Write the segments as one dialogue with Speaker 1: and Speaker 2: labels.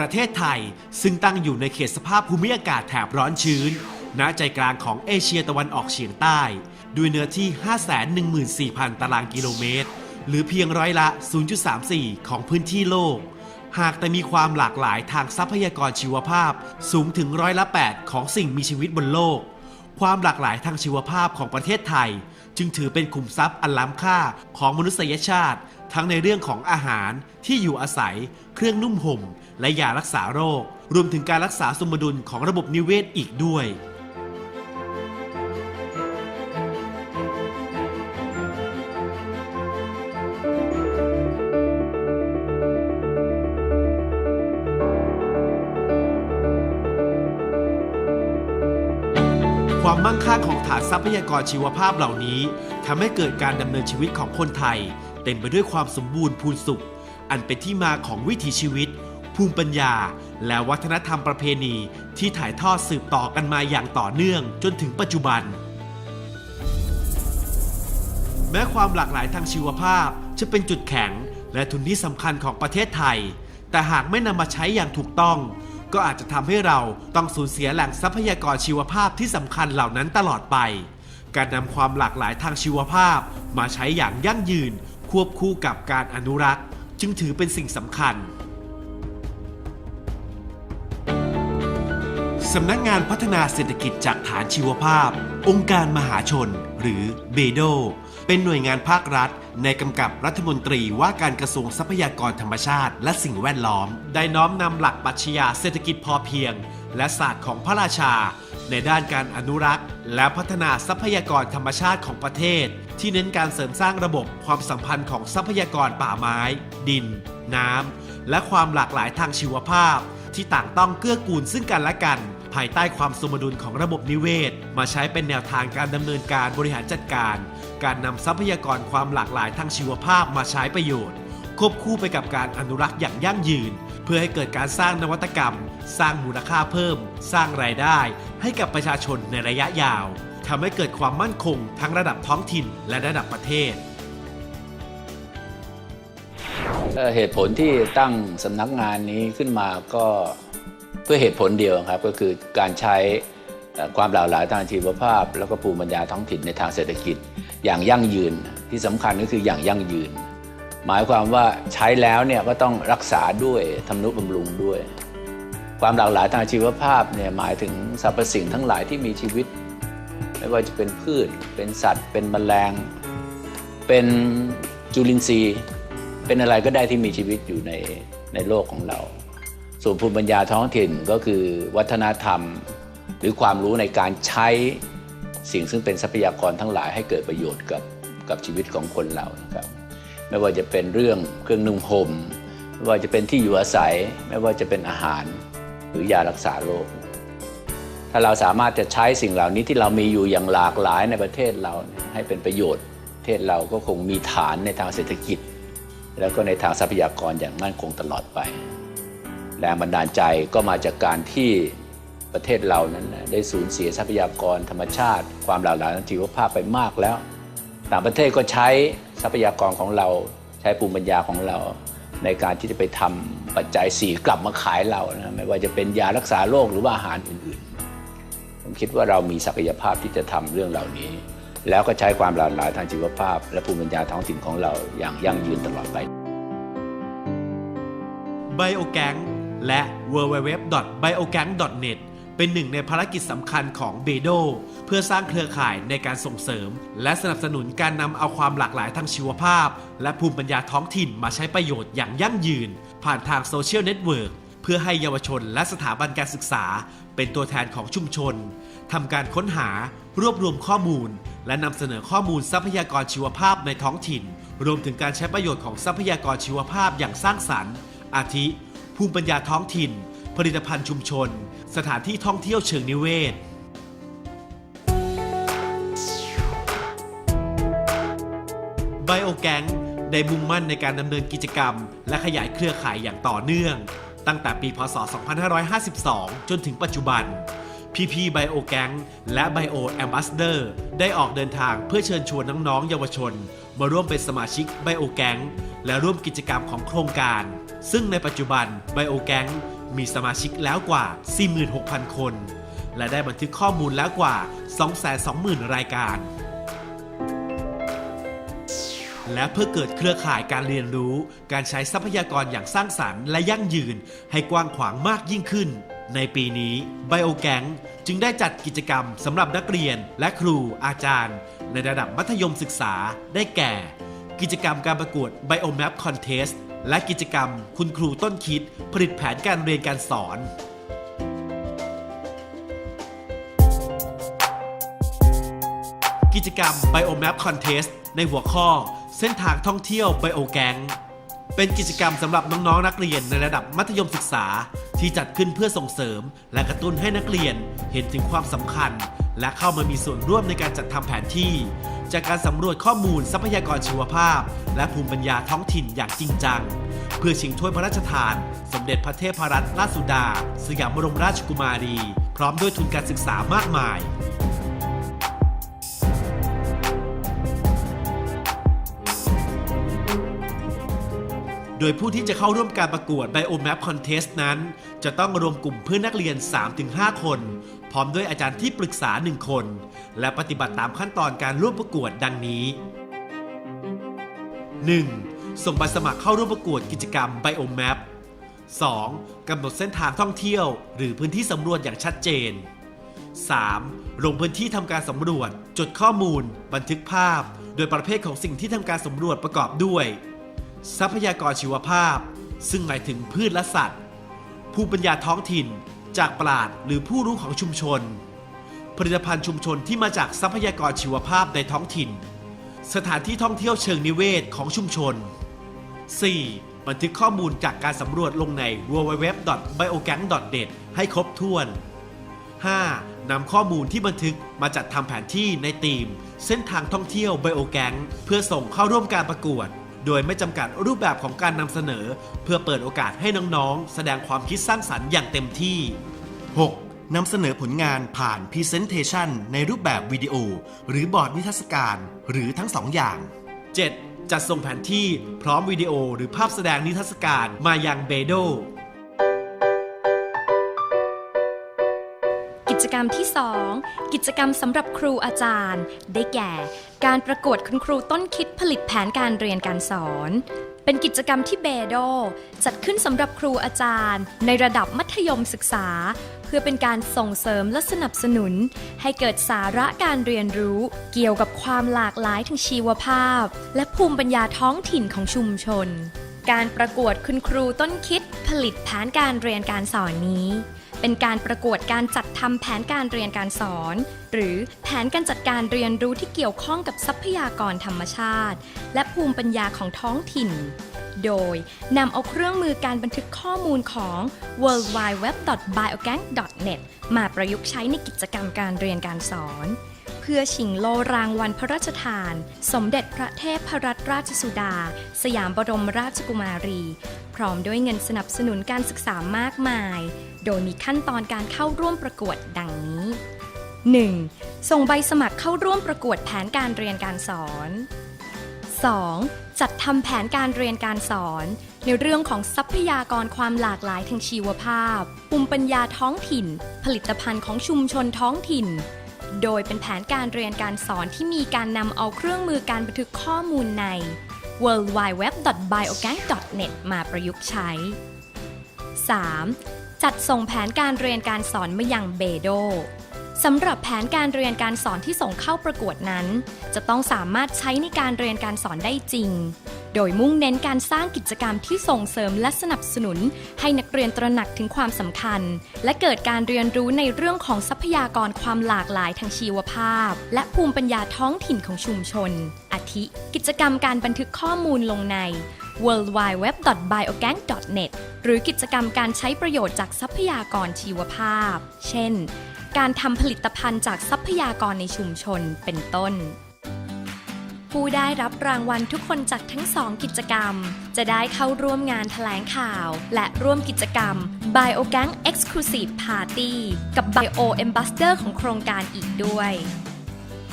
Speaker 1: ประเทศไทย ซึ่งตั้งอยู่ในเขตสภาพภูมิอากาศแถบร้อนชื้น ณ ใจกลางของเอเชียตะวันออกเฉียงใต้ ด้วยเนื้อที่ 514,000 ตารางกิโลเมตร หรือเพียงร้อยละ 0.34 ของพื้นที่โลก หากแต่มีความหลากหลายทางทรัพยากรชีวภาพ สูงถึงร้อยละ 8 ของสิ่งมีชีวิตบนโลก ความหลากหลายทางชีวภาพของประเทศไทย จึงถือเป็นขุมทรัพย์อันล้ำค่าของมนุษยชาติ ทั้งในเรื่องของอาหารที่อยู่อาศัย เครื่องนุ่มห่ม และยารักษาโรค รวมถึงการรักษาสมดุลของระบบนิเวศอีกด้วย ความมั่งคั่งของฐานทรัพยากรชีวภาพเหล่านี้ทำให้เกิดการดำเนินชีวิตของคนไทย เต็มไปด้วยความสมบูรณ์พูนสุข อันเป็นที่มาของวิถีชีวิต ภูมิปัญญา และวัฒนธรรมประเพณีที่ถ่ายทอดสืบต่อกันมาอย่างต่อเนื่องจนถึงปัจจุบัน แม้ความหลากหลายทางชีวภาพจะเป็นจุดแข็ง และทุนที่สำคัญของประเทศไทย แต่หากไม่นำมาใช้อย่างถูกต้อง ก็อาจจะทำให้เราต้องสูญเสียแหล่งทรัพยากรชีวภาพที่สำคัญเหล่านั้นตลอดไป การนำความหลากหลายทางชีวภาพ มาใช้อย่างยั่งยืน ควบคู่กับการอนุรักษ์ จึงถือเป็นสิ่งสำคัญสำนักงานพัฒนาเศรษฐกิจจากฐานชีวภาพ องค์การมหาชน หรือเบโด เป็นหน่วยงานภาครัฐ ในกำกับรัฐมนตรีว่าการกระทรวงทรัพยากรธรรมชาติ และสิ่งแวดล้อม ได้น้อมนำหลักปรัชญาเศรษฐกิจพอเพียง และศาสตร์ของพระราชา ในด้านการอนุรักษ์ และพัฒนาทรัพยากรธรรมชาติของประเทศ ที่เน้นการเสริมสร้างระบบความสัมพันธ์ของทรัพยากรป่าไม้ ดิน น้ำและความหลากหลายทางชีวภาพ ที่ต่างต้องเกื้อกูลซึ่งกันและกัน ภายใต้ความสมดุลของระบบนิเวศ มาใช้เป็นแนวทางการดำเนินการบริหารจัดการ การนำทรัพยากรความหลากหลายทางชีวภาพมาใช้ประโยชน์ ควบคู่ไปกับการอนุรักษ์อย่างยั่งยืน เพื่อให้เกิดการสร้างนวัตกรรม สร้างมูลค่าเพิ่ม สร้างรายได้ ให้กับประชาชนในระยะยาวทำให้เกิดความมั่นคง ทั้งระดับท้องถิ่นและระดับประเทศ
Speaker 2: เหตุผลที่ตั้งสำนักงานนี้ขึ้นมาก็ พื่อเหตุผลเดียวครับก็คือการใช้ความหลากหลายทางชีวภาพ แล้วก็ภูมิปัญญาท้องถิ่นในทางเศรษฐกิจ อย่างยั่งยืนที่สำคัญก็คืออย่างยั่งยืน หมายความว่าใช้แล้วเนี่ยก็ต้องรักษาด้วยทำนุบำรุงด้วย ความหลากหลายทางชีวภาพเนี่ยหมายถึงสรรพสิ่งทั้งหลายที่มีชีวิต ไม่ว่าจะเป็นพืช เป็นสัตว์ เป็นแมลง เป็นจุลินทรีย์ เป็นอะไรก็ได้ที่มีชีวิตอยู่ในในโลกของเรา ส่วนภูมิปัญญาท้องถิ่นก็คือวัฒนธรรม หรือความรู้ในการใช้สิ่งซึ่งเป็นทรัพยากรทั้งหลายให้เกิดประโยชน์กับกับชีวิตของคนเรานะครับ ไม่ว่าจะเป็นเรื่องเครื่องนุ่งห่มไม่ว่าจะเป็นที่อยู่อาศัย ไม่ว่าจะเป็นอาหารหรือยารักษาโรคถ้าเราสามารถจะใช้สิ่งเหล่านี้ที่เรามีอยู่อย่างหลากหลายในประเทศเราให้เป็นประโยชน์ประเทศเราก็คงมีฐานในทางเศรษฐกิจ แล้วก็ในทางทรัพยากรอย่างมั่นคงตลอดไป แรงบันดาลใจก็มาจากการที่ประเทศเรานั้นได้สูญเสียทรัพยากรธรรมชาติ ความหลากหลายทางชีวภาพไปมากแล้ว ต่างประเทศก็ใช้ทรัพยากรของเราใช้ภูมิปัญญาของเรา ในการที่จะไปทำปัจจัยสี่กลับมาขายเรานะไม่ว่าจะเป็นยารักษาโรคหรือว่าอาหารอื่นๆ ผมคิดว่าเรามีศักยภาพที่จะทำเรื่องเหล่านี้ แล้วก็ใช้ความหลากหลายทางชีวภาพ และภูมิปัญญาท้องถิ่นของเราอย่างยั่งยืนตลอดไป
Speaker 1: BioGang แและ www.biogang.net เป็นหนึ่งในภารกิจสำคัญของเบโดเพื่อสร้างเครือข่ายในการส่งเสริม และสนับสนุนการนำเอาความหลากหลายทางชีวภาพ และภูมิปัญญาท้องถิ่นมาใช้ประโยชน์อย่างยั่งยืน ผ่านทางโซเชียลเน็ตเวิร์กเพื่อให้เยาวชนและสถาบันการศึกษา เป็นตัวแทนของชุมชนทำการค้นหารวบรวมข้อมูล และนำเสนอข้อมูลทรัพยากรชีวภาพในท้องถิ่น รวมถึงการใช้ประโยชน์ของทรัพยากรชีวภาพอย่างสร้างสรรค์ อาทิ ภูมิปัญญาท้องถิ่น ผลิตภัณฑ์ชุมชน สถานที่ท่องเที่ยวเชิงนิเวศ ไบโอแกงได้มุ่งมั่นในการดำเนินกิจกรรม และขยายเครือข่ายอย่างต่อเนื่อง ตั้งแต่ปี พศ 2552 จนถึงปัจจุบัน พีพีไบโอแกงและไบโอแอมบ s สเดอร์ได้ออกเดินทางเพื่อเชิญชวนน้องๆ เยาวชน มาร่วมเป็นสมาชิกไบโอแกงและร่วมกิจกรรมของโครงการ ซึ่งในปัจจุบันไบโอแกงมีสมาชิกแล้วกว่า 46,000 คน และได้บันทึกข้อมูลแล้วกว่า 220,000 รายการ และเพื่อเกิดเครือข่ายการเรียนรู้ การใช้ทรัพยากรอย่างสร้างสรรค์และยั่งยืนให้กว้างขวางมากยิ่งขึ้น ในปีนี้ BioGang จึงได้จัดกิจกรรมสำหรับนักเรียนและครูอาจารย์ ในระดับมัธยมศึกษาได้แก่ กิจกรรมการประกวด Biomap Contest และกิจกรรม คุณครูต้นคิด ผลิตแผนการเรียนการสอน กิจกรรม Biomap Contest ในหัวข้อ เส้นทางท่องเที่ยว BioGang เป็นกิจกรรมสำหรับน้องๆนักเรียนในระดับมัธยมศึกษา ที่จัดขึ้นเพื่อส่งเสริม และกระตุ้นให้นักเรียนเห็นถึงความสำคัญ และเข้ามามีส่วนร่วมในการจัดทำแผนที่ จากการสำรวจข้อมูลทรัพยากรชีวภาพ และภูมิปัญญาท้องถิ่นอย่างจริงจัง เพื่อชิงถ้วยพระราชทาน สมเด็จพระเทพรัตนราชสุดา สยามบรมราชกุมารี พร้อมด้วยทุนการศึกษามากมาย โดยผู้ที่จะเข้าร่วมการประกวด Biomap Contest นั้น จะต้องรวมกลุ่มเพื่อนนักเรียน 3-5 คน พร้อมด้วยอาจารย์ที่ปรึกษา 1 คน และปฏิบัติตามขั้นตอนการร่วมประกวดดังนี้ 1. ส่งใบสมัครเข้าร่วมประกวดกิจกรรม Biomap 2. กำหนดเส้นทางท่องเที่ยว หรือพื้นที่สำรวจอย่างชัดเจน 3. ลงพื้นที่ทำการสำรวจ จดข้อมูล บันทึกภาพ โดยประเภทของสิ่งที่ทำการสำรวจประกอบด้วย ทรัพยากรชีวภาพ ซึ่งหมายถึงพืชและสัตว์ ภูมิปัญญาท้องถิ่นจากปราดหรือผู้รู้ของชุมชน ผลิตภัณฑ์ชุมชนที่มาจากทรัพยากรชีวภาพในท้องถิ่น สถานที่ท่องเที่ยวเชิงนิเวศของชุมชน 4. บันทึกข้อมูลจากการสำรวจลงใน www.biogang.net ให้ครบถ้วน 5. นำข้อมูลที่บันทึกมาจัดทำแผนที่ในทีม เส้นทางท่องเที่ยวไบโอแกงเพื่อส่งเข้าร่วมการประกวด โดยไม่จำกัดรูปแบบของการนำเสนอ เพื่อเปิดโอกาสให้น้องๆ แสดงความคิดสร้างสรรค์อย่างเต็มที่ 6. นำเสนอผลงานผ่าน Presentation ในรูปแบบวิดีโอ หรือบอร์ดนิทรรศการ หรือทั้งสองอย่าง 7. จัดส่งแผนที่พร้อมวิดีโอหรือภาพแสดงนิทรรศการมายังเบโด
Speaker 3: จกรรมที่ 2 กิจกรรมสำหรับครูอาจารย์ ได้แก่ การประกวดคุณครูต้นคิดผลิตแผนการเรียนการสอน เป็นกิจกรรมที่เบโด จัดขึ้นสำหรับครูอาจารย์ ในระดับมัธยมศึกษา เพื่อเป็นการส่งเสริมและสนับสนุน ให้เกิดสาระการเรียนรู้เกี่ยวกับความหลากหลายทางชีวภาพ และภูมิปัญญาท้องถิ่นของชุมชน การประกวดคุณครูต้นคิดผลิตแผนการเรียนการสอนนี้ เป็นการประกวดการจัดทำแผนการเรียนการสอน หรือแผนการจัดการเรียนรู้ที่เกี่ยวข้องกับทรัพยากรธรรมชาติ และภูมิปัญญาของท้องถิ่น โดยนำเอาเครื่องมือการบันทึกข้อมูลของ worldwideweb.biogang.net มาประยุกต์ใช้ในกิจกรรมการเรียนการสอน พื่อชิงโลรางวัลพระราชทาน สมเด็จพระเทพรัตนราชสุดา สยามบรมราชกุมารี พร้อมด้วยเงินสนับสนุนการศึกษามากมาย โดยมีขั้นตอนการเข้าร่วมประกวดดังนี้ 1. ส่งใบสมัครเข้าร่วมประกวดแผนการเรียนการสอน 2. จัดทำแผนการเรียนการสอน ในเรื่องของทรัพยากรความหลากหลายทางชีวภาพภูมิปัญญาท้องถิ่น ผลิตภัณฑ์ของชุมชนท้องถิ่น โดยเป็นแผนการเรียนการสอนที่มีการนำเอาเครื่องมือการบันทึกข้อมูลใน w w w b i o g a n g n e t มาประยุกต์ใช้ 3. จัดส่งแผนการเรียนการสอนมายังเบโดสำหรับแผนการเรียนการสอนที่ส่งเข้าประกวดนั้น จะต้องสามารถใช้ในการเรียนการสอนได้จริง โดยมุ่งเน้นการสร้างกิจกรรมที่ส่งเสริมและสนับสนุน ให้นักเรียนตระหนักถึงความสำคัญ และเกิดการเรียนรู้ในเรื่องของทรัพยากรความหลากหลายทางชีวภาพ และภูมิปัญญาท้องถิ่นของชุมชน อาทิ กิจกรรมการบันทึกข้อมูลลงใน worldwideweb.biogang.net หรือกิจกรรมการใช้ประโยชน์จากทรัพยากรชีวภาพ เช่น การทำผลิตภัณฑ์จากทรัพยากรในชุมชนเป็นต้น ผู้ได้รับรางวัลทุกคนจากทั้งสองกิจกรรม จะได้เข้าร่วมงานแถลงข่าว และร่วมกิจกรรม BioGang Exclusive Party กับ Bio Ambassador ของโครงการอีกด้วย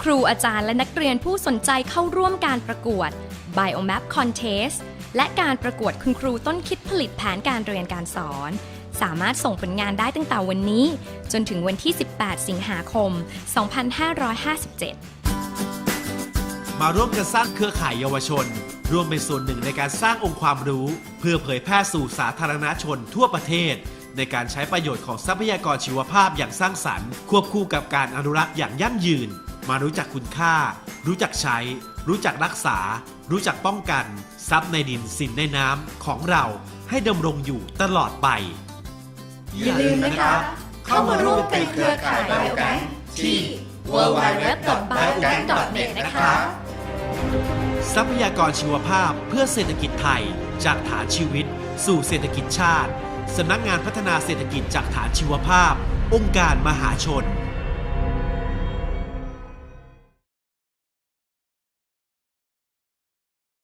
Speaker 3: ครูอาจารย์และนักเรียนผู้สนใจเข้าร่วมการประกวด Biomap Contest และการประกวดคุณครูต้นคิดผลิตแผนการเรียนการสอน สามารถส่งผลงานได้ตั้งแต่วันนี้ จนถึงวันที่ 18 สิงหาคม 2557
Speaker 1: มาร่วมกันสร้างเครือข่ายเยาวชน ร่วมเป็นส่วนหนึ่งในการสร้างองค์ความรู้ เพื่อเผยแพร่สู่สาธารณชนทั่วประเทศ ในการใช้ประโยชน์ของทรัพยากรชีวภาพอย่างสร้างสรรค์ ควบคู่กับการอนุรักษ์อย่างยั่งยืน มารู้จักคุณค่า รู้จักใช้ รู้จักรักษา รู้จักป้องกัน ทรัพย์ในดินสินในน้ำของเราให้ดำรงอยู่ตลอดไป
Speaker 4: อย่าลืมนะครับเข้ามาร่วมเป็นเครือข่ายไบโอแบงที่ www.biobank.net นะครับ
Speaker 1: ทรัพยากรชีวภาพเพื่อเศรษฐกิจไทย จากฐานชีวิต สู่เศรษฐกิจชาติสำนักงานพัฒนาเศรษฐกิจจากฐานชีวภาพ องค์การมหาชน